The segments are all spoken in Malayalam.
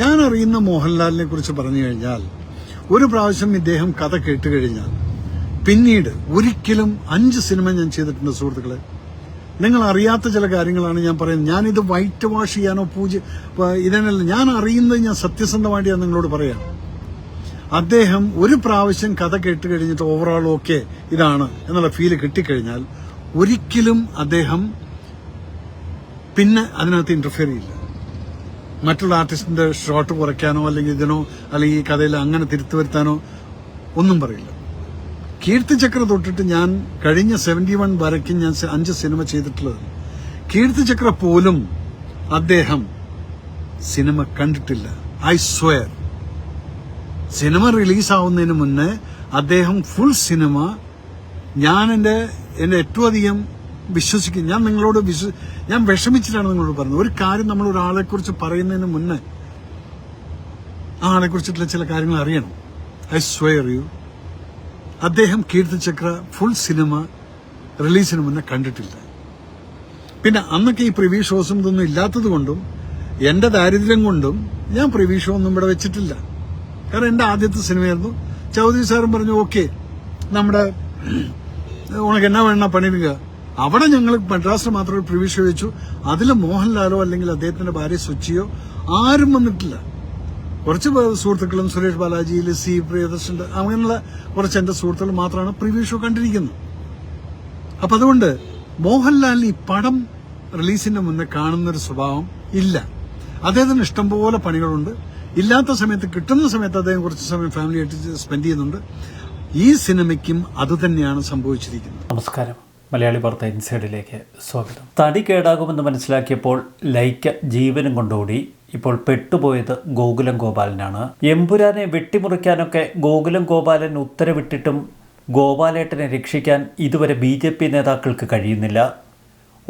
ഞാൻ അറിയുന്ന മോഹൻലാലിനെ കുറിച്ച് പറഞ്ഞു കഴിഞ്ഞാൽ ഒരു പ്രാവശ്യം ഇദ്ദേഹം കഥ കേട്ട് കഴിഞ്ഞാൽ പിന്നീട് ഒരിക്കലും അഞ്ച് സിനിമ ഞാൻ ചെയ്തിട്ടുണ്ട് സുഹൃത്തുക്കളെ. നിങ്ങൾ അറിയാത്ത ചില കാര്യങ്ങളാണ് ഞാൻ പറയുന്നത്. ഞാനിത് വൈറ്റ് വാഷ് ചെയ്യാനോ പൂജ ഇതിനല്ല ഞാൻ അറിയുന്നത് ഞാൻ സത്യസന്ധമായിട്ട് ഞാൻ നിങ്ങളോട് പറയാം. അദ്ദേഹം ഒരു പ്രാവശ്യം കഥ കേട്ട് കഴിഞ്ഞിട്ട് ഓവറോൾ ഓക്കെ ഇതാണ് എന്നുള്ള ഫീൽ കിട്ടിക്കഴിഞ്ഞാൽ ഒരിക്കലും അദ്ദേഹം പിന്നെ അതിനകത്ത് ഇന്റർഫിയർ ചെയ്യില്ല. മറ്റുള്ള ആർട്ടിസ്റ്റിന്റെ ഷോട്ട് കുറയ്ക്കാനോ അല്ലെങ്കിൽ ഇതിനോ അല്ലെങ്കിൽ ഈ കഥയിൽ അങ്ങനെ തിരുത്തു വരുത്താനോ ഒന്നും പറയില്ല. കീർത്തി ചക്ര തൊട്ടിട്ട് ഞാൻ കഴിഞ്ഞ സെവന്റി വൺ വരയ്ക്കും ഞാൻ അഞ്ച് സിനിമ ചെയ്തിട്ടുള്ളത് കീർത്തി ചക്ര പോലും അദ്ദേഹം സിനിമ കണ്ടിട്ടില്ല. ഐ സ്വയർ സിനിമ റിലീസാവുന്നതിന് മുന്നേ അദ്ദേഹം ഫുൾ സിനിമ ഞാൻ എന്റെ എന്റെ ഏറ്റവും അധികം വിശ്വസിക്കും ഞാൻ നിങ്ങളോട് വിശ്വ ഞാൻ വിഷമിച്ചിട്ടാണ് നിങ്ങളോട് പറഞ്ഞത് ഒരു കാര്യം നമ്മൾ ഒരാളെ കുറിച്ച് പറയുന്നതിന് മുന്നേ ആ ആളെ കുറിച്ചിട്ടുള്ള ചില കാര്യങ്ങൾ അറിയണം ഐ സ്വയർ യു അദ്ദേഹം കീർത്തിചക്ര ഫുൾ സിനിമ റിലീസിന് മുന്നേ കണ്ടിട്ടില്ല പിന്നെ അന്നൊക്കെ ഈ പ്രിവ്യൂ ഷോസും ഇതൊന്നും ഇല്ലാത്തത് കൊണ്ടും എന്റെ ദാരിദ്ര്യം കൊണ്ടും ഞാൻ പ്രിവ്യൂ ഷോ ഒന്നും ഇവിടെ വെച്ചിട്ടില്ല കാരണം എന്റെ ആദ്യത്തെ സിനിമയായിരുന്നു ചൗധരി സാറും പറഞ്ഞു ഓക്കെ നമ്മുടെ ഉണക്ക് എന്നാ വേണ പണിയുക അവിടെ ഞങ്ങൾ മദ്രാസിൽ മാത്രമേ ഷോ വെച്ചു അതിൽ മോഹൻലാലോ അല്ലെങ്കിൽ അദ്ദേഹത്തിന്റെ ഭാര്യ സുച്ചിയോ ആരും വന്നിട്ടില്ല. കുറച്ച് സുഹൃത്തുക്കളും സുരേഷ് ബാലാജി സി പ്രിയദർശന്റെ അങ്ങനെയുള്ള കുറച്ച് എന്റെ സുഹൃത്തുക്കൾ മാത്രമാണ് പ്രിവ്യൂ ഷോ കണ്ടിരിക്കുന്നത്. അപ്പൊ അതുകൊണ്ട് മോഹൻലാൽ ഈ പടം റിലീസിന്റെ മുന്നേ കാണുന്ന ഒരു സ്വഭാവം ഇല്ല. അദ്ദേഹത്തിന് ഇഷ്ടംപോലെ പണികളുണ്ട്. ഇല്ലാത്ത സമയത്ത് കിട്ടുന്ന സമയത്ത് അദ്ദേഹം കുറച്ച് സമയം ഫാമിലിയായിട്ട് സ്പെൻഡ് ചെയ്യുന്നുണ്ട്. ഈ സിനിമയ്ക്കും അതുതന്നെയാണ് സംഭവിച്ചിരിക്കുന്നത്. നമസ്കാരം. മലയാളി വാർത്ത ഇൻസൈഡിലേക്ക് സ്വാഗതം. തടി കേടാകുമെന്ന് മനസ്സിലാക്കിയപ്പോൾ ലൈക്ക ജീവനും കൊണ്ടോടി. ഇപ്പോൾ പെട്ടുപോയത് ഗോകുലം ഗോപാലനാണ്. എമ്പുരാനെ വെട്ടിമുറിക്കാനൊക്കെ ഗോകുലം ഗോപാലൻ ഉത്തരവിട്ടിട്ടും ഗോപാലേട്ടനെ രക്ഷിക്കാൻ ഇതുവരെ ബി ജെ പി നേതാക്കൾക്ക് കഴിയുന്നില്ല.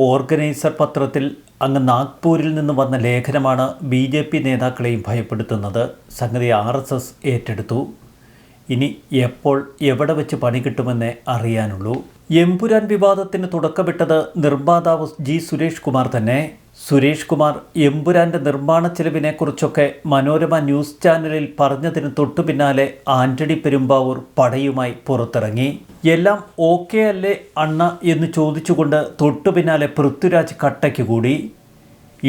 ഓർഗനൈസർ പത്രത്തിൽ അങ്ങ് നാഗ്പൂരിൽ നിന്ന് വന്ന ലേഖനമാണ് ബി ജെ പി നേതാക്കളെയും ഭയപ്പെടുത്തുന്നത്. സംഗതി ആർ എസ് എസ് ഏറ്റെടുത്തു. ഇനി എപ്പോൾ എവിടെ വെച്ച് പണി കിട്ടുമെന്നേ അറിയാനുള്ളൂ. എമ്പുരാൻ വിവാദത്തിന് തുടക്കമിട്ടത് നിർമ്മാതാവ് ജി സുരേഷ് കുമാർ തന്നെ. സുരേഷ് കുമാർ എമ്പുരാന്റെ നിർമ്മാണ ചെലവിനെക്കുറിച്ചൊക്കെ മനോരമ ന്യൂസ് ചാനലിൽ പറഞ്ഞതിന് തൊട്ടു പിന്നാലെ ആന്റണി പെരുമ്പാവൂർ പടയുമായി പുറത്തിറങ്ങി. എല്ലാം ഓക്കെ അല്ലേ അണ്ണ എന്ന് ചോദിച്ചുകൊണ്ട് തൊട്ടു പിന്നാലെ പൃഥ്വിരാജ് കട്ടയ്ക്ക് കൂടി.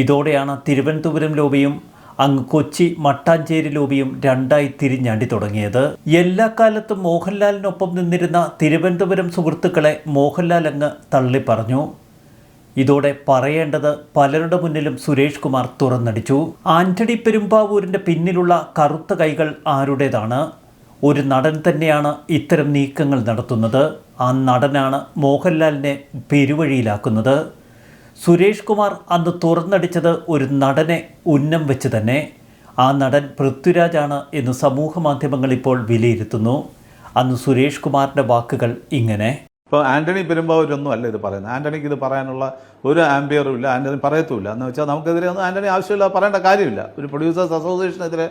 ഇതോടെയാണ് തിരുവനന്തപുരം ലോബിയും അങ്ങ് കൊച്ചി മട്ടാഞ്ചേരി ലോബിയും രണ്ടായി തിരിഞ്ഞാണ്ടി തുടങ്ങിയത്. എല്ലാ കാലത്തും മോഹൻലാലിനൊപ്പം നിന്നിരുന്ന തിരുവനന്തപുരം സുഹൃത്തുക്കളെ മോഹൻലാൽ അങ്ങ് തള്ളിപ്പറഞ്ഞു. ഇതോടെ പറയേണ്ടത് പലരുടെ മുന്നിലും സുരേഷ് കുമാർ തുറന്നടിച്ചു. ആന്റണി പെരുമ്പാവൂരിന്റെ പിന്നിലുള്ള കറുത്ത കൈകൾ ആരുടേതാണ്? ഒരു നടൻ തന്നെയാണ് ഇത്തരം നീക്കങ്ങൾ നടത്തുന്നത്. ആ നടനാണ് മോഹൻലാലിനെ പെരുവഴിയിലാക്കുന്നത്. സുരേഷ് കുമാർ അന്ന് തുറന്നടിച്ചത് ഒരു നടനെ ഉന്നം വെച്ച് തന്നെ. ആ നടൻ പൃഥ്വിരാജാണ് എന്ന് സമൂഹ മാധ്യമങ്ങൾ ഇപ്പോൾ വിലയിരുത്തുന്നു. അന്ന് സുരേഷ് കുമാറിന്റെ വാക്കുകൾ ഇങ്ങനെ. ഇപ്പോൾ ആന്റണി പെരുമ്പാവൂരൊന്നും അല്ല ഇത് പറയുന്നത്. ആന്റണിക്ക് ഇത് പറയാനുള്ള ഒരു ആംബിയറും ഇല്ല. ആന്റണി പറയത്തുമില്ല. എന്ന് വെച്ചാൽ നമുക്കെതിരെ ഒന്നും ആന്റണി ആവശ്യമില്ല പറയേണ്ട കാര്യമില്ല. ഒരു പ്രൊഡ്യൂസേഴ്സ് അസോസിയേഷനെതിരെ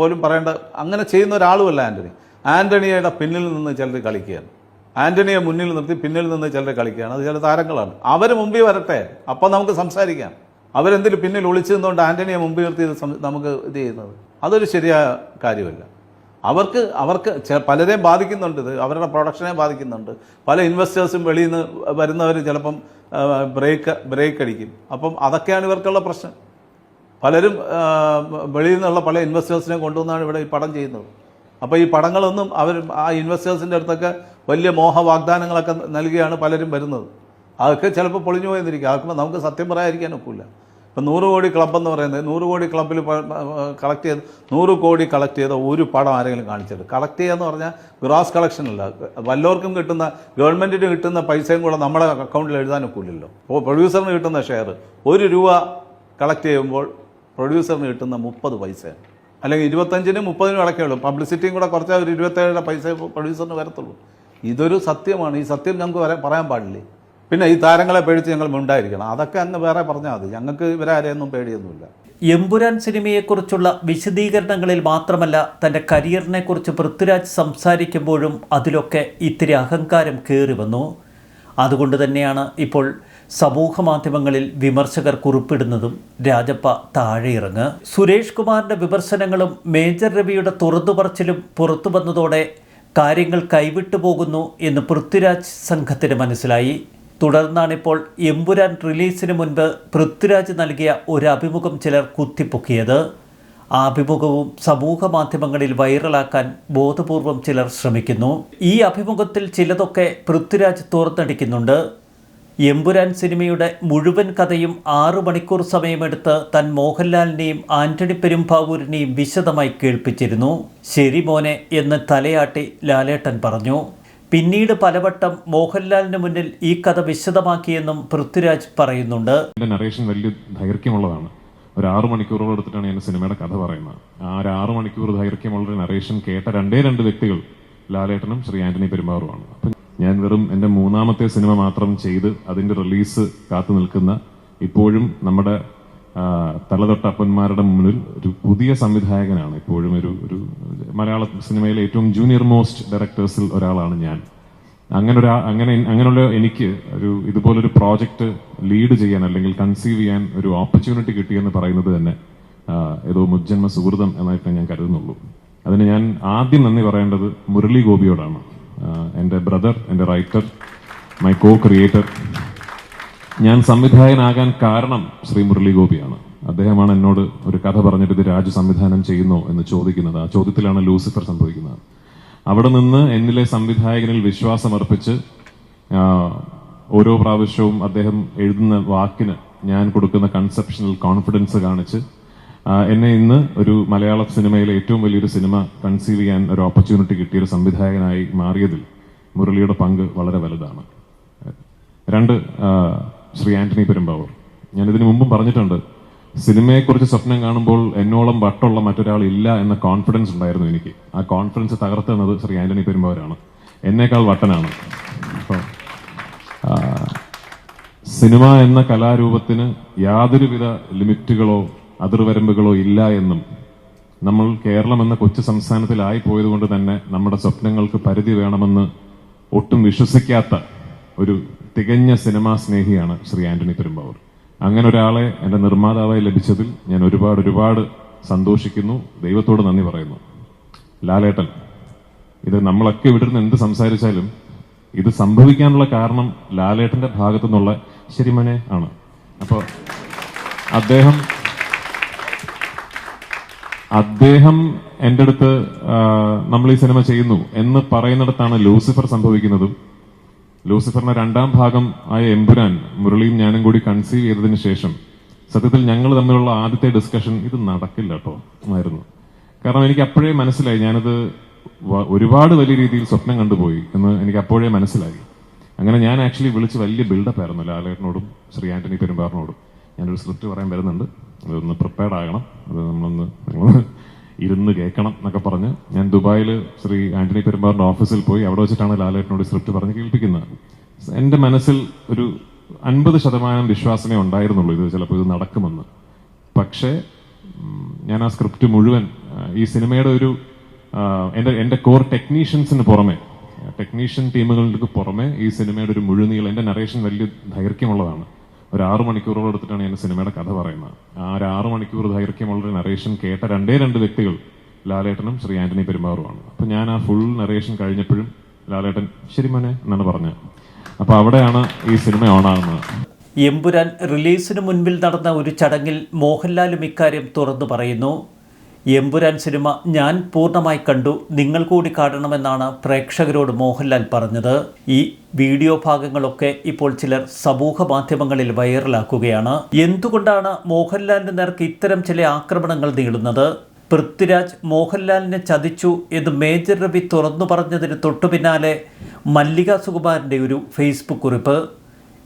പോലും പറയേണ്ട അങ്ങനെ ചെയ്യുന്ന ഒരാളുമല്ല ആന്റണി ആന്റണിയുടെ പിന്നിൽ നിന്ന് ചിലർ കളിക്കുകയാണ്. ആന്റണിയെ മുന്നിൽ നിർത്തി പിന്നിൽ നിന്ന് ചിലർ കളിക്കുകയാണ്. അത് ചില താരങ്ങളാണ്. അവർ മുമ്പിൽ വരട്ടെ. അപ്പം നമുക്ക് സംസാരിക്കാം. അവരെന്തിന് പിന്നിൽ ഒളിച്ചു നിന്നുകൊണ്ട് ആന്റണിയെ മുമ്പിൽ നിർത്തി നമുക്ക് ഇത് ചെയ്യുന്നത്? അതൊരു ശരിയായ കാര്യമല്ല. അവർക്ക് അവർക്ക് പലരെയും ബാധിക്കുന്നുണ്ട്. ഇത് അവരുടെ പ്രൊഡക്ഷനെ ബാധിക്കുന്നുണ്ട്. പല ഇൻവെസ്റ്റേഴ്സും വെളിയിൽ നിന്ന് വരുന്നവർ ചിലപ്പം ബ്രേക്ക് ബ്രേക്ക് അടിക്കും. അപ്പം അതൊക്കെയാണ് ഇവർക്കുള്ള പ്രശ്നം. പലരും വെളിയിൽ നിന്നുള്ള പല ഇൻവെസ്റ്റേഴ്സിനെ കൊണ്ടുവന്നാണ് ഇവിടെ ഈ പടം ചെയ്യുന്നത്. അപ്പോൾ ഈ പടങ്ങളൊന്നും അവർ ആ ഇൻവെസ്റ്റേഴ്സിന്റെ അടുത്തൊക്കെ വലിയ മോഹ വാഗ്ദാനങ്ങളൊക്കെ നൽകിയാണ് പലരും വരുന്നത്. അതൊക്കെ ചിലപ്പോൾ പൊളിഞ്ഞു പോയെന്നിരിക്കും. അതൊക്കെ നമുക്ക് സത്യം പറയാതിരിക്കാൻ ഒക്കില്ല. ഇപ്പം നൂറ് കോടി ക്ലബ് എന്ന് പറയുന്നത് നൂറ് കോടി ക്ലബ്ബിൽ കളക്ട് ചെയ്ത് നൂറ് കോടി കളക്ട് ചെയ്ത ഒരു പടം ആരെങ്കിലും കാണിച്ചിട്ട് കളക്ട് ചെയ്യുക എന്ന് പറഞ്ഞാൽ ഗ്രോസ് കളക്ഷൻ അല്ല. വല്ലവർക്കും കിട്ടുന്ന ഗവൺമെന്റിന് കിട്ടുന്ന പൈസയും കൂടെ നമ്മുടെ അക്കൗണ്ടിൽ എഴുതാനൊക്കില്ലല്ലോ അപ്പോൾ പ്രൊഡ്യൂസറിന് കിട്ടുന്ന ഷെയർ ഒരു രൂപ കളക്ട് ചെയ്യുമ്പോൾ പ്രൊഡ്യൂസറിന് കിട്ടുന്ന മുപ്പത് പൈസയാണ്. അല്ലെങ്കിൽ ഇരുപത്തഞ്ചിനും മുപ്പതിനും ഇടയ്ക്കുള്ളൂ. പബ്ലിസിറ്റിയും കൂടെ കുറച്ചാൽ ഒരു ഇരുപത്തേഴിന്റെ പൈസ പ്രൊഡ്യൂസറിന് വരത്തുള്ളൂ. ഇതൊരു സത്യമാണ്. ഈ സത്യം ഞങ്ങൾക്ക് വരെ പറയാൻ പാടില്ലേ? പിന്നെ ഈ താരങ്ങളെ പേടിച്ച് ഞങ്ങൾ മിണ്ടായിരിക്കണം. അതൊക്കെ അങ്ങ് വേറെ പറഞ്ഞാൽ മതി. ഞങ്ങൾക്ക് ഇവരാരെയൊന്നും പേടിയൊന്നുമില്ല. എമ്പുരാൻ സിനിമയെക്കുറിച്ചുള്ള വിശദീകരണങ്ങളിൽ മാത്രമല്ല തന്റെ കരിയറിനെക്കുറിച്ച് പൃഥ്വിരാജ് സംസാരിക്കുമ്പോഴും അതിലൊക്കെ ഇത്തിരി അഹങ്കാരം കയറി വന്നു അതുകൊണ്ട് തന്നെയാണ് ഇപ്പോൾ സമൂഹ മാധ്യമങ്ങളിൽ വിമർശകർ കുറിപ്പിടുന്നതും രാജപ്പ താഴെയിറങ്ങ്. സുരേഷ് കുമാറിന്റെ വിമർശനങ്ങളും മേജർ രവിയുടെ തുറന്നുപറച്ചിലും പുറത്തു വന്നതോടെ കാര്യങ്ങൾ കൈവിട്ടു പോകുന്നു എന്ന് പൃഥ്വിരാജ് സംഘത്തിന് മനസ്സിലായി. തുടർന്നാണിപ്പോൾ എമ്പുരാൻ റിലീസിന് മുൻപ് പൃഥ്വിരാജ് നൽകിയ ഒരു അഭിമുഖം ചിലർ കുത്തിപ്പൊക്കിയത്. ആ അഭിമുഖവും സമൂഹ മാധ്യമങ്ങളിൽ വൈറലാക്കാൻ ബോധപൂർവം ചിലർ ശ്രമിക്കുന്നു. ഈ അഭിമുഖത്തിൽ ചിലതൊക്കെ പൃഥ്വിരാജ് തുറന്നടിക്കുന്നുണ്ട് എമ്പുരാൻ സിനിമയുടെ മുഴുവൻ കഥയും ആറു മണിക്കൂർ സമയമെടുത്ത് തൻ മോഹൻലാലിനെയും ആന്റണി പെരുമ്പാവൂരിനെയും വിശദമായി കേൾപ്പിച്ചിരുന്നു. ശരി മോനെ എന്ന് തലയാട്ടി ലാലേട്ടൻ പറഞ്ഞു. പിന്നീട് പലവട്ടം മോഹൻലാലിന് മുന്നിൽ ഈ കഥ വിശദമാക്കിയെന്നും പൃഥ്വിരാജ് പറയുന്നുണ്ട്. നറേഷൻ വലിയ ദൈർഘ്യമുള്ളതാണ്. ഒരു ആറു മണിക്കൂറോളം എടുത്തിട്ടാണ് ഞാൻ സിനിമയുടെ കഥ പറയുന്നത്. ആ ഒരു ആറു മണിക്കൂർ ദൈർഘ്യമുള്ള നറേഷൻ കേട്ട രണ്ടേ രണ്ട് വ്യക്തികൾ ലാലേട്ടനും ശ്രീ ആന്റണി പെരുമ്പാറുമാണ് അപ്പം ഞാൻ വെറും എന്റെ മൂന്നാമത്തെ സിനിമ മാത്രം ചെയ്ത് അതിന്റെ റിലീസ് കാത്തു നിൽക്കുന്ന ഇപ്പോഴും നമ്മുടെ തലതൊട്ടപ്പന്മാരുടെ മുന്നിൽ ഒരു പുതിയ സംവിധായകനാണ്. ഇപ്പോഴും ഒരു ഒരു മലയാള സിനിമയിലെ ഏറ്റവും ജൂനിയർ മോസ്റ്റ് ഡയറക്ടേഴ്സിൽ ഒരാളാണ് ഞാൻ. അങ്ങനെ ഒരു അങ്ങനെ അങ്ങനെയുള്ള എനിക്ക് ഒരു ഇതുപോലൊരു പ്രോജക്റ്റ് ലീഡ് ചെയ്യാൻ അല്ലെങ്കിൽ കൺസീവ് ചെയ്യാൻ ഒരു ഓപ്പർച്യൂണിറ്റി കിട്ടിയെന്ന് പറയുന്നത് തന്നെ ഏതോ മുജ്ജന്മ സുഹൃതം എന്നായിട്ട് ഞാൻ കരുതുന്നുള്ളൂ. അതിന് ഞാൻ ആദ്യം നന്ദി പറയേണ്ടത് മുരളി ഗോപിയോടാണ്. എന്റെ ബ്രദർ എന്റെ റൈറ്റർ മൈ കോ ക്രിയേറ്റർ ഞാൻ സംവിധായകനാകാൻ കാരണം ശ്രീ മുരളി ഗോപിയാണ് അദ്ദേഹമാണ് എന്നോട് ഒരു കഥ പറഞ്ഞിട്ട് ഇത് രാജു സംവിധാനം ചെയ്യുന്നോ എന്ന് ചോദിക്കുന്നത്. ആ ചോദ്യത്തിലാണ് ലൂസിഫർ സംഭവിക്കുന്നത്. അവിടെ നിന്ന് എന്നിലെ സംവിധായകനിൽ വിശ്വാസമർപ്പിച്ച് ഓരോ പ്രാവശ്യവും അദ്ദേഹം എഴുതുന്ന വാക്കിന് ഞാൻ കൊടുക്കുന്ന കൺസെപ്ഷനിൽ കോൺഫിഡൻസ് കാണിച്ച് എന്നെ ഇന്ന് ഒരു മലയാള സിനിമയിലെ ഏറ്റവും വലിയൊരു സിനിമ കൺസീവ് ചെയ്യാൻ ഒരു ഓപ്പർച്യൂണിറ്റി കിട്ടിയ ഒരു സംവിധായകനായി മാറിയതിൽ മുരളിയുടെ പങ്ക് വളരെ വലുതാണ്. രണ്ട് ശ്രീ ആന്റണി പെരുമ്പാവൂർ. ഞാൻ ഇതിനു മുമ്പും പറഞ്ഞിട്ടുണ്ട് സിനിമയെക്കുറിച്ച് സ്വപ്നം കാണുമ്പോൾ എന്നോളം വട്ടുള്ള മറ്റൊരാൾ ഇല്ല എന്ന കോൺഫിഡൻസ് ഉണ്ടായിരുന്നു എനിക്ക്. ആ കോൺഫിഡൻസ് തകർത്തുന്നത് ശ്രീ ആന്റണി പെരുമ്പാവൂരാണ്. എന്നേക്കാൾ വട്ടനാണ്. അപ്പോൾ സിനിമ എന്ന കലാരൂപത്തിന് യാതൊരുവിധ ലിമിറ്റുകളോ അതിർവരമ്പുകളോ ഇല്ല എന്നും നമ്മൾ കേരളം എന്ന കൊച്ചു സംസ്ഥാനത്തിലായി പോയതുകൊണ്ട് തന്നെ നമ്മുടെ സ്വപ്നങ്ങൾക്ക് പരിധി വേണമെന്ന് ഒട്ടും വിശ്വസിക്കാത്ത ഒരു തികഞ്ഞ സിനിമാ സ്നേഹിയാണ് ശ്രീ ആന്റണി പെരുമ്പാവൂർ. അങ്ങനെ ഒരാളെ എന്റെ നിർമ്മാതാവായി ലഭിച്ചതിൽ ഞാൻ ഒരുപാട് ഒരുപാട് സന്തോഷിക്കുന്നു. ദൈവത്തോട് നന്ദി പറയുന്നു. ലാലേട്ടൻ ഇത് നമ്മളൊക്കെ ഇവിടെ നിന്ന് എന്ത് സംസാരിച്ചാലും ഇത് സംഭവിക്കാനുള്ള കാരണം ലാലേട്ടന്റെ ഭാഗത്തു നിന്നുള്ള ശരിമനെ ആണ്. അപ്പോൾ അദ്ദേഹം അദ്ദേഹം എന്റെ അടുത്ത് നമ്മൾ ഈ സിനിമ ചെയ്യുന്നു എന്ന് പറയുന്നിടത്താണ് ലൂസിഫർ സംഭവിക്കുന്നതും. ലൂസിഫറിന്റെ രണ്ടാം ഭാഗം ആയ എമ്പുരാൻ മുരളിയും ഞാനും കൂടി കൺസീവ് ചെയ്തതിന് ശേഷം സത്യത്തിൽ ഞങ്ങൾ തമ്മിലുള്ള ആദ്യത്തെ ഡിസ്കഷൻ ഇത് നടക്കില്ല കേട്ടോ ആയിരുന്നു കാരണം എനിക്ക് അപ്പോഴേ മനസ്സിലായി ഞാനത് ഒരുപാട് വലിയ രീതിയിൽ സ്വപ്നം കണ്ടുപോയി എന്ന് എനിക്ക് അപ്പോഴേ മനസ്സിലായി. അങ്ങനെ ഞാൻ ആക്ച്വലി വിളിച്ച് വലിയ ബിൽഡപ്പ് ആയിരുന്നു ലാലേട്ടനോടും ശ്രീ ആന്റണി പെരുമ്പാറിനോടും. ഞാനൊരു സ്ക്രിപ്റ്റ് പറയാൻ വരുന്നുണ്ട്. അതൊന്ന് പ്രിപ്പയർഡ് ആകണം. അത് നമ്മളൊന്ന് നിങ്ങളൊന്ന് ഇരുന്ന് കേൾക്കണം എന്നൊക്കെ പറഞ്ഞ് ഞാൻ ദുബായിൽ ശ്രീ ആന്റണി പെരുമ്പാറിന്റെ ഓഫീസിൽ പോയി അവിടെ വെച്ചിട്ടാണ് ലാലേട്ടനോട് സ്ക്രിപ്റ്റ് പറഞ്ഞ് കേൾപ്പിക്കുന്നത്. എന്റെ മനസ്സിൽ ഒരു അൻപത് ശതമാനം വിശ്വാസമേ ഉണ്ടായിരുന്നുള്ളൂ ഇത് ചിലപ്പോൾ ഇത് നടക്കുമെന്ന്. പക്ഷേ ഞാൻ ആ സ്ക്രിപ്റ്റ് മുഴുവൻ ഈ സിനിമയുടെ ഒരു എന്റെ എന്റെ കോർ ടെക്നീഷ്യൻസിന് പുറമെ ടെക്നീഷ്യൻ ടീമുകൾക്ക് പുറമെ ഈ സിനിമയുടെ ഒരു മുഴുനീളം എന്റെ നറേഷൻ വലിയ ദൈർഘ്യമുള്ളതാണ്. ഒരു ആറു മണിക്കൂറോളം എടുത്തിട്ടാണ് ഞാൻ സിനിമയുടെ കഥ പറയുന്നത്. ആ ഒരു ആറു മണിക്കൂർ ദൈർഘ്യമുള്ള നറേഷൻ കേട്ട രണ്ടേ രണ്ട് വ്യക്തികൾ ലാലേട്ടനും ശ്രീ ആന്റണി പെരുമാറുമാണ് അപ്പൊ ഞാൻ ആ ഫുൾ നറേഷൻ കഴിഞ്ഞപ്പോഴും ലാലേട്ടൻ ശരി മോനെ എന്നാണ് പറഞ്ഞത്. അപ്പൊ അവിടെയാണ് ഈ സിനിമ ഓണാകുന്നത് എമ്പുരാൻ റിലീസിന് മുൻപിൽ നടന്ന ഒരു ചടങ്ങിൽ മോഹൻലാലും ഇക്കാര്യം തുറന്നു പറയുന്നു. എമ്പുരാൻ സിനിമ ഞാൻ പൂർണമായി കണ്ടു. നിങ്ങൾ കൂടി കാണണമെന്നാണ് പ്രേക്ഷകരോട് മോഹൻലാൽ പറഞ്ഞത്. ഈ വീഡിയോ ഭാഗങ്ങളൊക്കെ ഇപ്പോൾ ചിലർ സമൂഹ മാധ്യമങ്ങളിൽ വൈറലാക്കുകയാണ്. എന്തുകൊണ്ടാണ് മോഹൻലാലിന് നേർക്ക് ഇത്തരം ചില ആക്രമണങ്ങൾ നീളുന്നത് പൃഥ്വിരാജ് മോഹൻലാലിനെ ചതിച്ചു എന്ന് മേജർ രവി തുറന്നു പറഞ്ഞതിന് തൊട്ടു പിന്നാലെ മല്ലിക സുകുമാരന്റെ ഒരു ഫേസ്ബുക്ക് കുറിപ്പ്.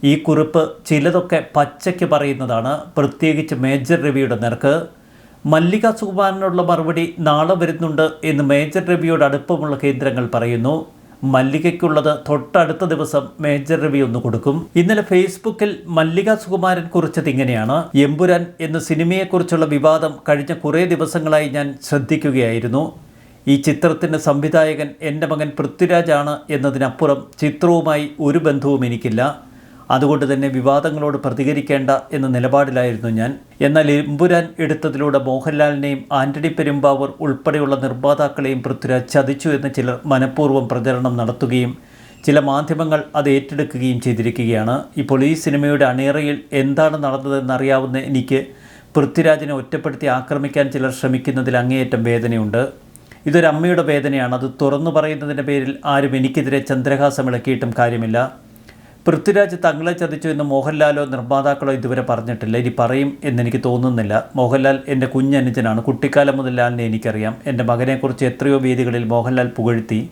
ഈ കുറിപ്പ് ചിലതൊക്കെ പച്ചയ്ക്ക് പറയുന്നതാണ്. പ്രത്യേകിച്ച് മേജർ രവിയുടെ നേർക്ക് മല്ലിക സുകുമാരനുള്ള മറുപടി നാളെ വരുന്നുണ്ട് എന്ന് മേജർ രവിയോട് അടുപ്പമുള്ള കേന്ദ്രങ്ങൾ പറയുന്നു. മല്ലികയ്ക്കുള്ളത് തൊട്ടടുത്ത ദിവസം മേജർ രവി ഒന്ന് കൊടുക്കും. ഇന്നലെ ഫേസ്ബുക്കിൽ മല്ലിക സുകുമാരൻ കുറിച്ചത് ഇങ്ങനെയാണ്. എമ്പുരാൻ എന്ന സിനിമയെക്കുറിച്ചുള്ള വിവാദം കഴിഞ്ഞ കുറേ ദിവസങ്ങളായി ഞാൻ ശ്രദ്ധിക്കുകയായിരുന്നു. ഈ ചിത്രത്തിന്റെ സംവിധായകൻ എന്റെ മകൻ പൃഥ്വിരാജാണ് എന്നതിനപ്പുറം ചിത്രവുമായി ഒരു ബന്ധവും എനിക്കില്ല. അതുകൊണ്ട് തന്നെ വിവാദങ്ങളോട് പ്രതികരിക്കേണ്ട എന്ന നിലപാടിലായിരുന്നു ഞാൻ. എന്നാൽ എമ്പുരാൻ എടുത്തതിലൂടെ മോഹൻലാലിനെയും ആന്റണി പെരുമ്പാവൂർ ഉൾപ്പെടെയുള്ള നിർമ്മാതാക്കളെയും പൃഥ്വിരാജ് ചതിച്ചു എന്ന് ചിലർ മനഃപൂർവം പ്രചരണം നടത്തുകയും ചില മാധ്യമങ്ങൾ അത് ഏറ്റെടുക്കുകയും ചെയ്തിരിക്കുകയാണ്. ഇപ്പോൾ ഈ സിനിമയുടെ അണിയറയിൽ എന്താണ് നടന്നതെന്നറിയാവുന്ന എനിക്ക് പൃഥ്വിരാജിനെ ഒറ്റപ്പെടുത്തി ആക്രമിക്കാൻ ചിലർ ശ്രമിക്കുന്നതിൽ അങ്ങേയറ്റം വേദനയുണ്ട്. ഇതൊരു അമ്മയുടെ വേദനയാണ്. അത് തുറന്നു പറയുന്നതിന്റെ പേരിൽ ആരും എനിക്കെതിരെ ചന്ദ്രഹാസം ഇളക്കിയിട്ടും കാര്യമില്ല. പൃഥ്വിരാജ് തങ്ങളെ ചതിച്ചു എന്ന് മോഹൻലാലോ നിർമ്മാതാക്കളോ ഇതുവരെ പറഞ്ഞിട്ടില്ല. ഇനി പറയും എന്നെനിക്ക് തോന്നുന്നില്ല. മോഹൻലാൽ എന്റെ കുഞ്ഞനുജനാണ്. കുട്ടിക്കാലം മുതൽ ലാലിനെ എനിക്കറിയാം. എന്റെ മകനെക്കുറിച്ച് എത്രയോ വേദികളിൽ മോഹൻലാൽ പുകഴ്ത്തി.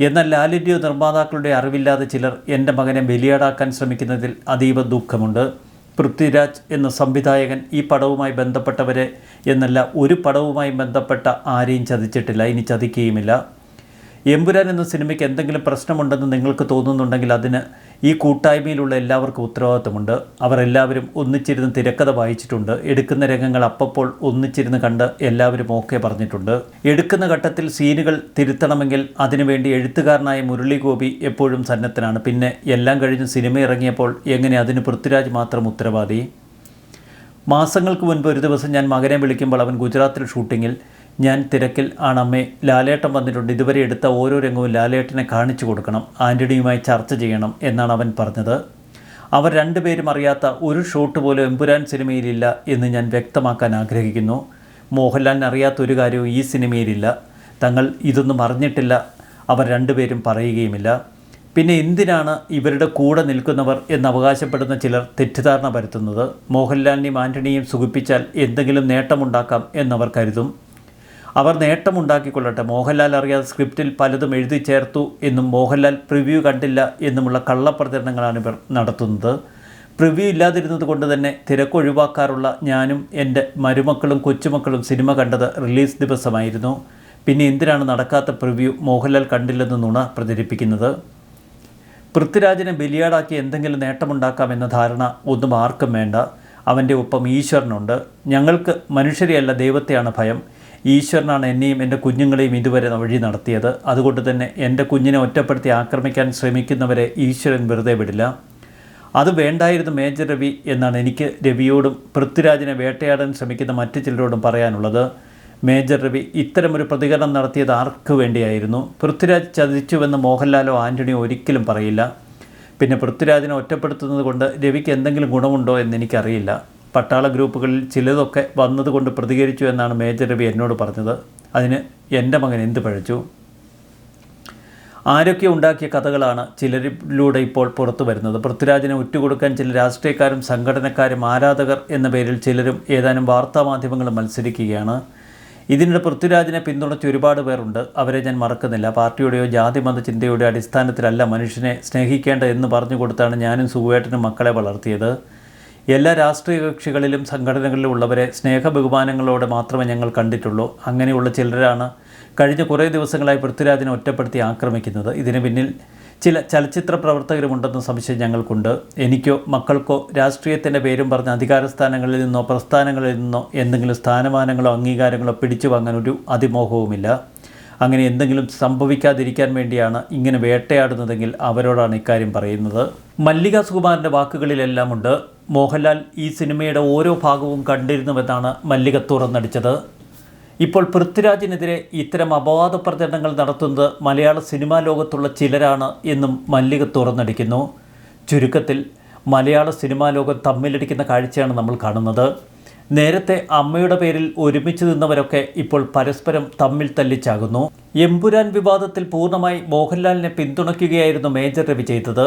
എന്നാൽ ലാലിന്റെയോ നിർമ്മാതാക്കളുടെ അറിവില്ലാതെ ചിലർ എന്റെ മകനെ ബലിയാടാക്കാൻ ശ്രമിക്കുന്നതിൽ അതീവ ദുഃഖമുണ്ട്. പൃഥ്വിരാജ് എന്ന സംവിധായകൻ ഈ പടവുമായി ബന്ധപ്പെട്ടവരെ എന്നല്ല ഒരു പടവുമായി ബന്ധപ്പെട്ട ആരെയും ചതിച്ചിട്ടില്ല. ഇനി ചതിക്കുകയുമില്ല. എമ്പുരാൻ എന്ന സിനിമയ്ക്ക് എന്തെങ്കിലും പ്രശ്നമുണ്ടെന്ന് നിങ്ങൾക്ക് തോന്നുന്നുണ്ടെങ്കിൽ അതിന് ഈ കൂട്ടായ്മയിലുള്ള എല്ലാവർക്കും ഉത്തരവാദിത്തമുണ്ട്. അവർ എല്ലാവരും ഒന്നിച്ചിരുന്ന് തിരക്കഥ വായിച്ചിട്ടുണ്ട്. എടുക്കുന്ന രംഗങ്ങൾ അപ്പപ്പോൾ ഒന്നിച്ചിരുന്ന് കണ്ട് എല്ലാവരും ഓക്കെ പറഞ്ഞിട്ടുണ്ട്. എടുക്കുന്ന ഘട്ടത്തിൽ സീനുകൾ തിരുത്തണമെങ്കിൽ അതിനുവേണ്ടി എഴുത്തുകാരനായ മുരളി ഗോപി എപ്പോഴും സന്നദ്ധനാണ്. പിന്നെ എല്ലാം കഴിഞ്ഞ് സിനിമ ഇറങ്ങിയപ്പോൾ എങ്ങനെ അതിന് പൃഥ്വിരാജ് മാത്രം ഉത്തരവാദി? മാസങ്ങൾക്ക് മുൻപ് ഒരു ദിവസം ഞാൻ മകനെ വിളിക്കുമ്പോൾ അവൻ ഗുജറാത്തിൽ ഷൂട്ടിങ്ങിൽ ഞാൻ തിരക്കിൽ ആണമ്മേ ലാലേട്ടൻ വന്നിട്ടുണ്ട്. ഇതുവരെ എടുത്ത ഓരോ രംഗവും ലാലേട്ടനെ കാണിച്ചു കൊടുക്കണം. ആന്റണിയുമായി ചർച്ച ചെയ്യണം എന്നാണ് അവൻ പറഞ്ഞത്. അവർ രണ്ടുപേരും അറിയാത്ത ഒരു ഷോട്ട് പോലും എമ്പുരാൻ സിനിമയിലില്ല എന്ന് ഞാൻ വ്യക്തമാക്കാൻ ആഗ്രഹിക്കുന്നു. മോഹൻലാലിന് അറിയാത്ത ഒരു കാര്യവും ഈ സിനിമയിലില്ല. തങ്ങൾ ഇതൊന്നും അറിഞ്ഞിട്ടില്ല. അവർ രണ്ടുപേരും പറയുകയുമില്ല. പിന്നെ എന്തിനാണ് ഇവരുടെ കൂടെ നിൽക്കുന്നവർ എന്ന് അവകാശപ്പെടുന്ന ചിലർ തെറ്റിദ്ധാരണ പരത്തുന്നത്? മോഹൻലാലിനെയും ആന്റണിയെയും സുഖിപ്പിച്ചാൽ എന്തെങ്കിലും നേട്ടമുണ്ടാക്കാം എന്നവർ കരുതും. അവർ നേട്ടമുണ്ടാക്കിക്കൊള്ളട്ടെ. മോഹൻലാൽ അറിയാതെ സ്ക്രിപ്റ്റിൽ പലതും എഴുതി ചേർത്തു എന്നും മോഹൻലാൽ പ്രിവ്യൂ കണ്ടില്ല എന്നുമുള്ള കള്ളപ്രചരണങ്ങളാണ് ഇവർ നടത്തുന്നത്. പ്രിവ്യൂ ഇല്ലാതിരുന്നത് കൊണ്ട് തന്നെ തിരക്കൊഴിവാക്കാറുള്ള ഞാനും എന്റെ മരുമക്കളും കൊച്ചുമക്കളും സിനിമ കണ്ടത് റിലീസ് ദിവസമായിരുന്നു. പിന്നെ എന്തിനാണ് നടക്കാത്ത പ്രിവ്യൂ മോഹൻലാൽ കണ്ടില്ലെന്ന് നുണ പ്രചരിപ്പിക്കുന്നത്? പൃഥ്വിരാജിനെ ബലിയാടാക്കി എന്തെങ്കിലും നേട്ടമുണ്ടാക്കാമെന്ന ധാരണ ഒന്നും ആർക്കും വേണ്ട. അവന്റെ ഒപ്പം ഈശ്വരനുണ്ട്. ഞങ്ങൾക്ക് മനുഷ്യരെയല്ല ദൈവത്തെയാണ് ഭയം. ഈശ്വരനാണ് എന്നെയും എന്റെ കുഞ്ഞുങ്ങളെയും ഇതുവരെ വഴി നടത്തിയത്. അതുകൊണ്ട് തന്നെ എന്റെ കുഞ്ഞിനെ ഒറ്റപ്പെടുത്തി ആക്രമിക്കാൻ ശ്രമിക്കുന്നവരെ ഈശ്വരൻ വെറുതെ വിടില്ല. അത് വേണ്ടായിരുന്നു മേജർ രവി എന്നാണ് എനിക്ക് രവിയോടും പൃഥ്വിരാജിനെ വേട്ടയാടാൻ ശ്രമിക്കുന്ന മറ്റു ചിലരോടും പറയാനുള്ളത്. മേജർ രവി ഇത്തരമൊരു പ്രതികരണം നടത്തിയത് ആർക്ക് വേണ്ടിയായിരുന്നു? പൃഥ്വിരാജ് ചതിച്ചുവെന്ന് മോഹൻലാലോ ആന്റണിയോ ഒരിക്കലും പറയില്ല. പിന്നെ പൃഥ്വിരാജിനെ ഒറ്റപ്പെടുത്തുന്നത് കൊണ്ട് രവിക്ക് എന്തെങ്കിലും ഗുണമുണ്ടോ എന്ന് എനിക്കറിയില്ല. പട്ടാള ഗ്രൂപ്പുകളിൽ ചിലതൊക്കെ വന്നതുകൊണ്ട് പ്രതികരിച്ചു എന്നാണ് മേജർ രവി എന്നോട് പറഞ്ഞത്. അതിന് എന്റെ മകൻ എന്ത് പഴച്ചു? ആരൊക്കെ ഉണ്ടാക്കിയ കഥകളാണ് ചിലരിലൂടെ ഇപ്പോൾ പുറത്തു വരുന്നത്? പൃഥ്വിരാജിനെ ഉറ്റുകൊടുക്കാൻ ചില രാഷ്ട്രീയക്കാരും സംഘടനക്കാരും ആരാധകർ എന്ന പേരിൽ ചിലരും ഏതാനും വാർത്താമാധ്യമങ്ങളും മത്സരിക്കുകയാണ്. ഇതിനിടെ പൃഥ്വിരാജിനെ പിന്തുണച്ച് ഒരുപാട് പേരുണ്ട്. അവരെ ഞാൻ മറക്കുന്നില്ല. പാർട്ടിയുടെയോ ജാതി മത ചിന്തയുടെ അടിസ്ഥാനത്തിലല്ല മനുഷ്യനെ സ്നേഹിക്കേണ്ട എന്ന് പറഞ്ഞു കൊടുത്താണ് ഞാനും സുഖേട്ടനും മക്കളെ വളർത്തിയത്. എല്ലാ രാഷ്ട്രീയ കക്ഷികളിലും സംഘടനകളിലും ഉള്ളവരെ സ്നേഹ ബഹുമാനങ്ങളോടെ മാത്രമേ ഞങ്ങൾ കണ്ടിട്ടുള്ളൂ. അങ്ങനെയുള്ള ചിലരാണ് കഴിഞ്ഞ കുറേ ദിവസങ്ങളായി പൃഥ്വിരാജിനെ ഒറ്റപ്പെടുത്തി ആക്രമിക്കുന്നത്. ഇതിന് പിന്നിൽ ചില ചലച്ചിത്ര പ്രവർത്തകരുമുണ്ടെന്ന സംശയം ഞങ്ങൾക്കുണ്ട്. എനിക്കോ മക്കൾക്കോ രാഷ്ട്രീയത്തിന്റെ പേരും പറഞ്ഞ് അധികാരസ്ഥാനങ്ങളിൽ നിന്നോ പ്രസ്ഥാനങ്ങളിൽ നിന്നോ എന്തെങ്കിലും സ്ഥാനമാനങ്ങളോ അംഗീകാരങ്ങളോ പിടിച്ചു വാങ്ങാൻ ഒരു അതിമോഹവുമില്ല. അങ്ങനെ എന്തെങ്കിലും സംഭവിക്കാതിരിക്കാൻ വേണ്ടിയാണ് ഇങ്ങനെ വേട്ടയാടുന്നതെങ്കിൽ അവരോടാണ് ഇക്കാര്യം പറയുന്നത്. മല്ലിക സുകുമാരന്റെ വാക്കുകളിലെല്ലാം ഉണ്ട് മോഹൻലാൽ ഈ സിനിമയുടെ ഓരോ ഭാഗവും കണ്ടിരുന്നുവെന്നാണ് മല്ലിക തുറന്നടിച്ചത്. ഇപ്പോൾ പൃഥ്വിരാജിനെതിരെ ഇത്തരം അപവാദ പ്രചരണങ്ങൾ നടത്തുന്നത് മലയാള സിനിമാ ലോകത്തുള്ള ചിലരാണ് എന്നും മല്ലിക തുറന്നടിക്കുന്നു. ചുരുക്കത്തിൽ മലയാള സിനിമാ ലോകം തമ്മിലടിക്കുന്ന കാഴ്ചയാണ് നമ്മൾ കാണുന്നത്. നേരത്തെ അമ്മയുടെ പേരിൽ ഒരുമിച്ച് നിന്നവരൊക്കെ ഇപ്പോൾ പരസ്പരം തമ്മിൽ തല്ലിച്ചാകുന്നു. എമ്പുരാൻ വിവാദത്തിൽ പൂർണമായി മോഹൻലാലിനെ പിന്തുണയ്ക്കുകയായിരുന്നു മേജർ രവി ചെയ്തത്.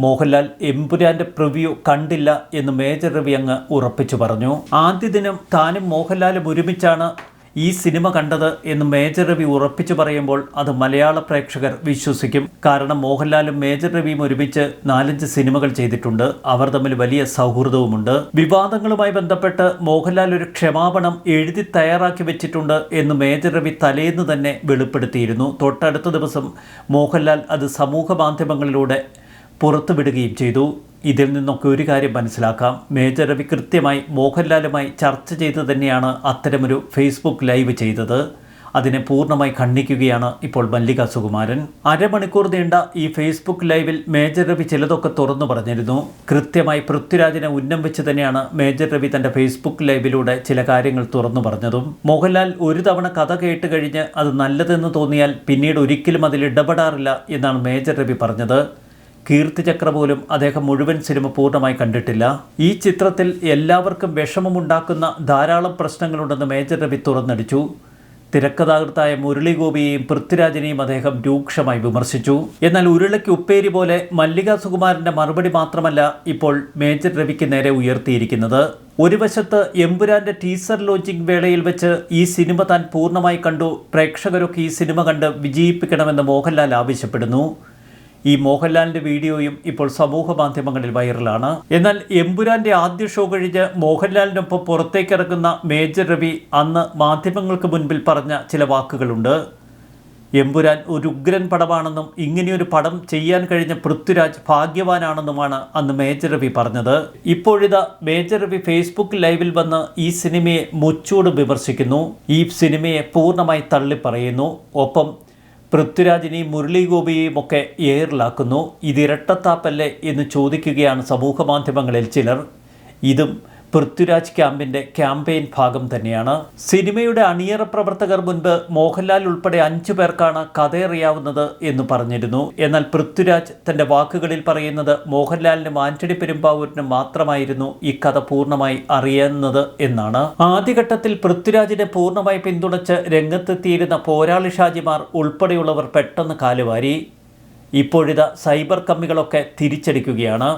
മോഹൻലാൽ എമ്പുരാന്റെ പ്രിവ്യൂ കണ്ടില്ല എന്ന് മേജർ രവി അങ്ങ് ഉറപ്പിച്ചു പറഞ്ഞു. ആദ്യ ദിനം താനും മോഹൻലാലും ഒരുമിച്ചാണ് ഈ സിനിമ കണ്ടത് എന്ന് മേജർ രവി ഉറപ്പിച്ചു പറയുമ്പോൾ അത് മലയാള പ്രേക്ഷകർ വിശ്വസിക്കും. കാരണം മോഹൻലാലും മേജർ രവിയും ഒരുമിച്ച് നാലഞ്ച് സിനിമകൾ ചെയ്തിട്ടുണ്ട്. അവർ തമ്മിൽ വലിയ സൗഹൃദവുമുണ്ട്. വിവാദങ്ങളുമായി ബന്ധപ്പെട്ട് മോഹൻലാൽ ഒരു ക്ഷമാപണം എഴുതി തയ്യാറാക്കി വെച്ചിട്ടുണ്ട് എന്ന് മേജർ രവി തലേന്ന് തന്നെ വെളിപ്പെടുത്തിയിരുന്നു. തൊട്ടടുത്ത ദിവസം മോഹൻലാൽ അത് സമൂഹ മാധ്യമങ്ങളിലൂടെ പുറത്തുവിടുകയും ചെയ്തു. ഇതിൽ നിന്നൊക്കെ ഒരു കാര്യം മനസ്സിലാക്കാം. മേജർ രവി കൃത്യമായി മോഹൻലാലുമായി ചർച്ച ചെയ്ത് തന്നെയാണ് അത്തരമൊരു ഫേസ്ബുക്ക് ലൈവ് ചെയ്തത്. അതിനെ പൂർണമായി ഖണ്ഡിക്കുകയാണ് ഇപ്പോൾ മല്ലിക സുകുമാരൻ. അരമണിക്കൂർ നീണ്ട ഈ ഫേസ്ബുക്ക് ലൈവിൽ മേജർ രവി ചിലതൊക്കെ തുറന്നു പറഞ്ഞിരുന്നു. കൃത്യമായി പൃഥ്വിരാജിനെ ഉന്നം വെച്ച് തന്നെയാണ് മേജർ രവി തന്റെ ഫേസ്ബുക്ക് ലൈവിലൂടെ ചില കാര്യങ്ങൾ തുറന്നു പറഞ്ഞതും. മോഹൻലാൽ ഒരു തവണ കഥ കേട്ട് കഴിഞ്ഞ് അത് നല്ലതെന്ന് തോന്നിയാൽ പിന്നീട് ഒരിക്കലും അതിൽ ഇടപെടാറില്ല എന്നാണ് മേജർ രവി പറഞ്ഞത്. കീർത്തിചക്ര പോലും അദ്ദേഹം മുഴുവൻ സിനിമ പൂർണമായി കണ്ടിട്ടില്ല. ഈ ചിത്രത്തിൽ എല്ലാവർക്കും വിഷമമുണ്ടാക്കുന്ന ധാരാളം പ്രശ്നങ്ങളുണ്ടെന്ന് മേജർ രവി തുറന്നടിച്ചു. തിരക്കഥാകൃത്തായ മുരളിഗോപിയെയും പൃഥ്വിരാജിനെയും അദ്ദേഹം രൂക്ഷമായി വിമർശിച്ചു. എന്നാൽ ഉരുളയ്ക്ക് ഉപ്പേരി പോലെ മല്ലിക സുകുമാരന്റെ മറുപടി മാത്രമല്ല ഇപ്പോൾ മേജർ രവിക്ക് നേരെ ഉയർത്തിയിരിക്കുന്നത്. ഒരു വശത്ത് എമ്പുരാന്റെ ടീസർ ലോഞ്ചിങ് വേളയിൽ വെച്ച് ഈ സിനിമ താൻ പൂർണമായി കണ്ടു. പ്രേക്ഷകരൊക്കെ ഈ സിനിമ കണ്ട് വിജയിപ്പിക്കണമെന്ന് മോഹൻലാൽ ആവശ്യപ്പെടുന്നു. ഈ മോഹൻലാലിന്റെ വീഡിയോയും ഇപ്പോൾ സമൂഹ മാധ്യമങ്ങളിൽ വൈറലാണ്. എന്നാൽ എമ്പുരാന്റെ ആദ്യ ഷോ കഴിഞ്ഞ് മോഹൻലാലിനൊപ്പം പുറത്തേക്കിറങ്ങുന്ന മേജർ രവി അന്ന് മാധ്യമങ്ങൾക്ക് മുൻപിൽ പറഞ്ഞ ചില വാക്കുകളുണ്ട്. എമ്പുരാൻ ഒരു ഉഗ്രൻ പടമാണെന്നും ഇങ്ങനെയൊരു പടം ചെയ്യാൻ കഴിഞ്ഞ പൃഥ്വിരാജ് ഭാഗ്യവാനാണെന്നുമാണ് അന്ന് മേജർ രവി പറഞ്ഞത്. ഇപ്പോഴിതാ മേജർ രവി ഫേസ്ബുക്ക് ലൈവിൽ വന്ന് ഈ സിനിമയെ മുച്ചൂട് വിമർശിക്കുന്നു. ഈ സിനിമയെ പൂർണമായി തള്ളിപ്പറയുന്നു. ഒപ്പം പൃഥ്വിരാജിനെയും മുരളി ഗോപിയെയും ഒക്കെ എയറിലാക്കുന്നു ഇത് ഇരട്ടത്താപ്പല്ലേ എന്ന് ചോദിക്കുകയാണ് സമൂഹ മാധ്യമങ്ങളിൽ ചിലർ. ഇതും പൃഥ്വിരാജ് ക്യാമ്പിന്റെ ക്യാമ്പയിൻ ഭാഗം തന്നെയാണ്. സിനിമയുടെ അണിയറ പ്രവർത്തകർ മുൻപ് മോഹൻലാൽ ഉൾപ്പെടെ അഞ്ചു പേർക്കാണ് കഥയറിയാവുന്നത് എന്ന് പറഞ്ഞിരുന്നു. എന്നാൽ പൃഥ്വിരാജ് തന്റെ വാക്കുകളിൽ പറയുന്നത് മോഹൻലാലിനും ആന്റണി പെരുമ്പാവൂരിനും മാത്രമായിരുന്നു ഈ കഥ പൂർണമായി അറിയുന്നത് എന്നാണ്. ആദ്യഘട്ടത്തിൽ പൃഥ്വിരാജിനെ പൂർണമായി പിന്തുണച്ച് രംഗത്തെത്തിയിരുന്ന പോരാളി ഷാജിമാർ ഉൾപ്പെടെയുള്ളവർ പെട്ടെന്ന് കാലുവാരി. ഇപ്പോഴിതാ സൈബർ കമ്മികളൊക്കെ തിരിച്ചടിക്കുകയാണ്.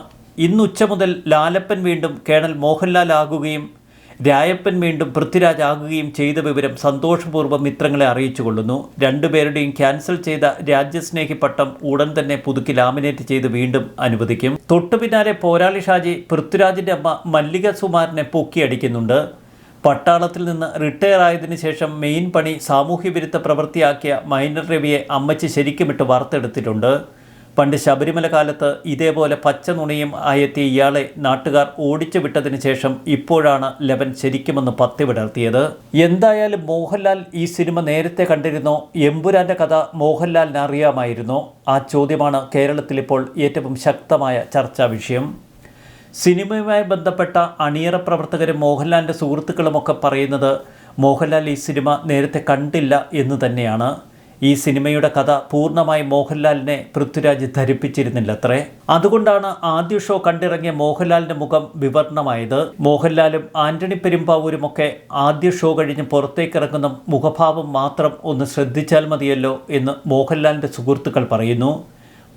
ഇന്ന് ഉച്ച മുതൽ ലാലപ്പൻ വീണ്ടും കേണൽ മോഹൻലാൽ ആകുകയും രായപ്പൻ വീണ്ടും പൃഥ്വിരാജ് ആകുകയും ചെയ്ത വിവരം സന്തോഷപൂർവം മിത്രങ്ങളെ അറിയിച്ചു കൊള്ളുന്നു. രണ്ടുപേരുടെയും ക്യാൻസൽ ചെയ്ത രാജ്യസ്നേഹി പട്ടം ഉടൻ തന്നെ പുതുക്കി ലാമിനേറ്റ് ചെയ്ത് വീണ്ടും അനുവദിക്കും. തൊട്ടു പിന്നാലെ പോരാളി ഷാജി പൃഥ്വിരാജിന്റെ അമ്മ മല്ലിക സുമാറിനെ പൊക്കിയടിക്കുന്നുണ്ട്. പട്ടാളത്തിൽ നിന്ന് റിട്ടയർ ആയതിനു ശേഷം മെയിൻ പണി സാമൂഹ്യ വിരുദ്ധ പ്രവൃത്തിയാക്കിയ മൈനർ രവിയെ അമ്മച്ചി ശരിക്കുമിട്ട് വാർത്തെടുത്തിട്ടുണ്ട്. പണ്ട് ശബരിമല കാലത്ത് ഇതേപോലെ പച്ച നുണയും ആയെത്തിയ ഇയാളെ നാട്ടുകാർ ഓടിച്ചു വിട്ടതിന് ശേഷം ഇപ്പോഴാണ് ലവൻ ശരിക്കുമെന്ന് പത്തി വിടർത്തിയത്. എന്തായാലും മോഹൻലാൽ ഈ സിനിമ നേരത്തെ കണ്ടിരുന്നോ? എമ്പുരാന്റെ കഥ മോഹൻലാലിന് അറിയാമായിരുന്നോ? ആ ചോദ്യമാണ് കേരളത്തിൽ ഇപ്പോൾ ഏറ്റവും ശക്തമായ ചർച്ചാ വിഷയം. സിനിമയുമായി ബന്ധപ്പെട്ട അണിയറ പ്രവർത്തകരും മോഹൻലാലിന്റെ സുഹൃത്തുക്കളുമൊക്കെ പറയുന്നത് മോഹൻലാൽ ഈ സിനിമ നേരത്തെ കണ്ടില്ല എന്ന് തന്നെയാണ്. ഈ സിനിമയുടെ കഥ പൂർണമായി മോഹൻലാലിനെ പൃഥ്വിരാജ് ധരിപ്പിച്ചിരുന്നില്ലത്രേ? അതുകൊണ്ടാണ് ആദ്യ ഷോ കണ്ടിറങ്ങിയ മോഹൻലാലിന്റെ മുഖം വിവർണമായത്. മോഹൻലാലും ആന്റണി പെരുമ്പാവൂരുമൊക്കെ ആദ്യ ഷോ കഴിഞ്ഞ് പുറത്തേക്കിറങ്ങുന്ന മുഖഭാവം മാത്രം ഒന്ന് ശ്രദ്ധിച്ചാൽ മതിയല്ലോ എന്ന് മോഹൻലാലിന്റെ സുഹൃത്തുക്കൾ പറയുന്നു.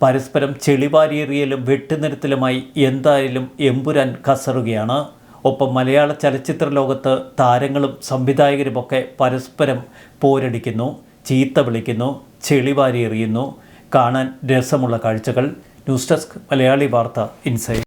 പരസ്പരം ചെളിവാരിയേറിയലും വെട്ടുനിരത്തലുമായി എന്തായാലും എമ്പുരാൻ കസറുകയാണ്. ഒപ്പം മലയാള ചലച്ചിത്ര ലോകത്ത് താരങ്ങളും സംവിധായകരുമൊക്കെ പരസ്പരം പോരടിക്കുന്നു. ചീത്ത വിളിക്കുന്നു ചെളിവാരി എറിയുന്നു. കാണാൻ രസമുള്ള കാഴ്ചകൾ. ന്യൂസ് ഡെസ്ക് മലയാളി വാർത്ത ഇൻസൈഡ്.